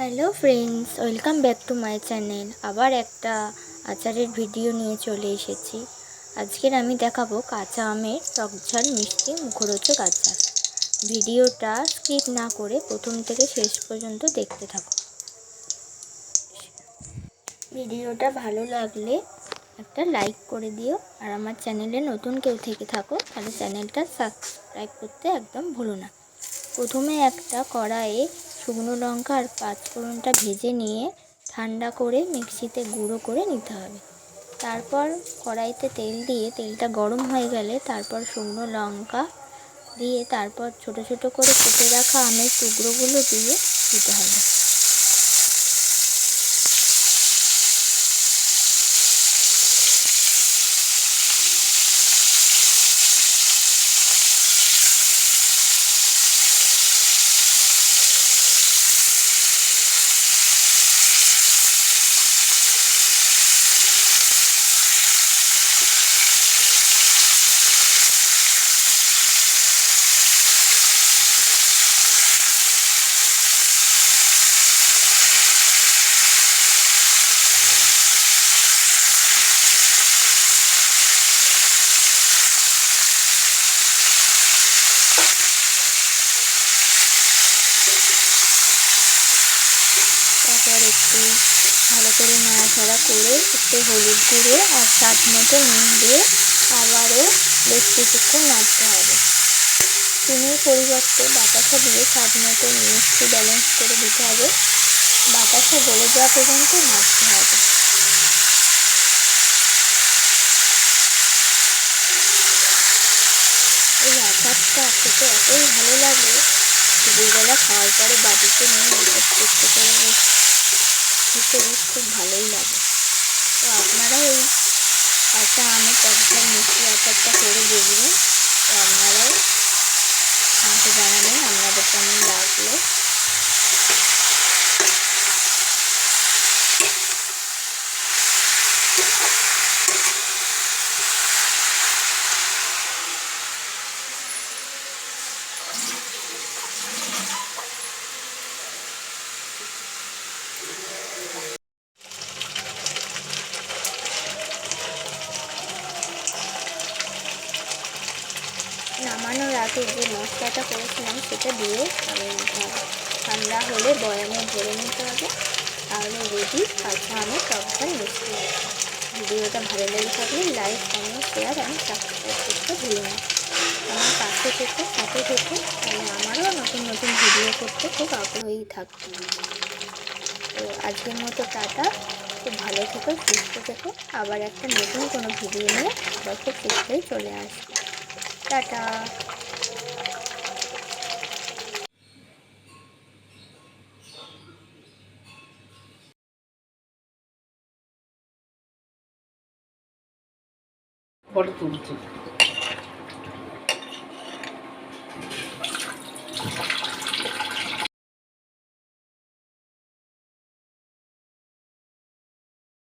Hello friends welcome back to my channel আবার একটা আচারের ভিডিও নিয়ে চলে এসেছি। আজকের আমি দেখাবো কাঁচা আমের টকঝাল মিষ্টি মুখরোচক আচার। ভিডিওটা স্কিপ না করে প্রথম থেকে শেষ পর্যন্ত দেখতে থাকো। ভিডিওটা ভালো লাগলে একটা লাইক করে দিও। আর আমার চ্যানেলে নতুন কেউ থেকে থাকো, তাহলে চ্যানেলটা সাবস্ক্রাইব করতে একদম ভুলো না। প্রথমে একটা কড়াইয়ে শুকনো লঙ্কা আর পাঁচফোড়নটা ভেজে নিয়ে ঠান্ডা করে মিক্সিতে গুঁড়ো করে নিতে হবে। তারপর কড়াইতে তেল দিয়ে, তেলটা গরম হয়ে গেলে তারপর শুকনো লঙ্কা দিয়ে তারপর ছোট ছোট করে কেটে রাখা আমের টুকরোগুলো দিয়ে দিতে হবে তারপর একটু ভালো করে নাড়াচাড়া করে একটু হলুদ গুঁড়ো আর স্বাদ মতো নুন দিয়ে আবারও বেশ কিছুক্ষণ নাড়তে হবে। চিনির পরিবর্তে বাতাসা দিয়ে স্বাদ মতো মিষ্টি ব্যালেন্স করে দিতে হবে। বাতাসা গলে যাওয়া পর্যন্ত নাড়তে হবে। এই আচারটা খেতে এতই ভালো লাগে দুপুরবেলা খাওয়ার পরে বাড়িতে নিয়ে একটু একটু বেশ খুব ভালোই লাগে। তো আপনারাও এই কাঁচা আমের টকঝাল মিষ্টি আচারটা করে দেখবেন। তো আপনারাও আমাকে জানাবেন আপনাদের কেমন লাগল। নামানোর আগে যে মশলাটা করেছিলাম সেটা দিয়ে হবে ঠান্ডা হলে বয়ামে ভরে নিতে হবে। তাহলে রেডি কাঁচা আমের টকঝাল মিষ্টি ভিডিওটা ভালো লেগে থাকলে like comment share and subscribe করতে ভুলো না। আমার পাশে থেকে, সাথে থেকে, তাহলে আমারও নতুন নতুন ভিডিও করতে খুব আগ্রহী থাকবে। তো আজকের মতো টাটা। খুব ভালো থেকো, সুস্থ থেকো। আবার একটা নতুন কোনো ভিডিও নিয়ে আবার খুব চলে আসবে। টাটা। ফটো তুলছি।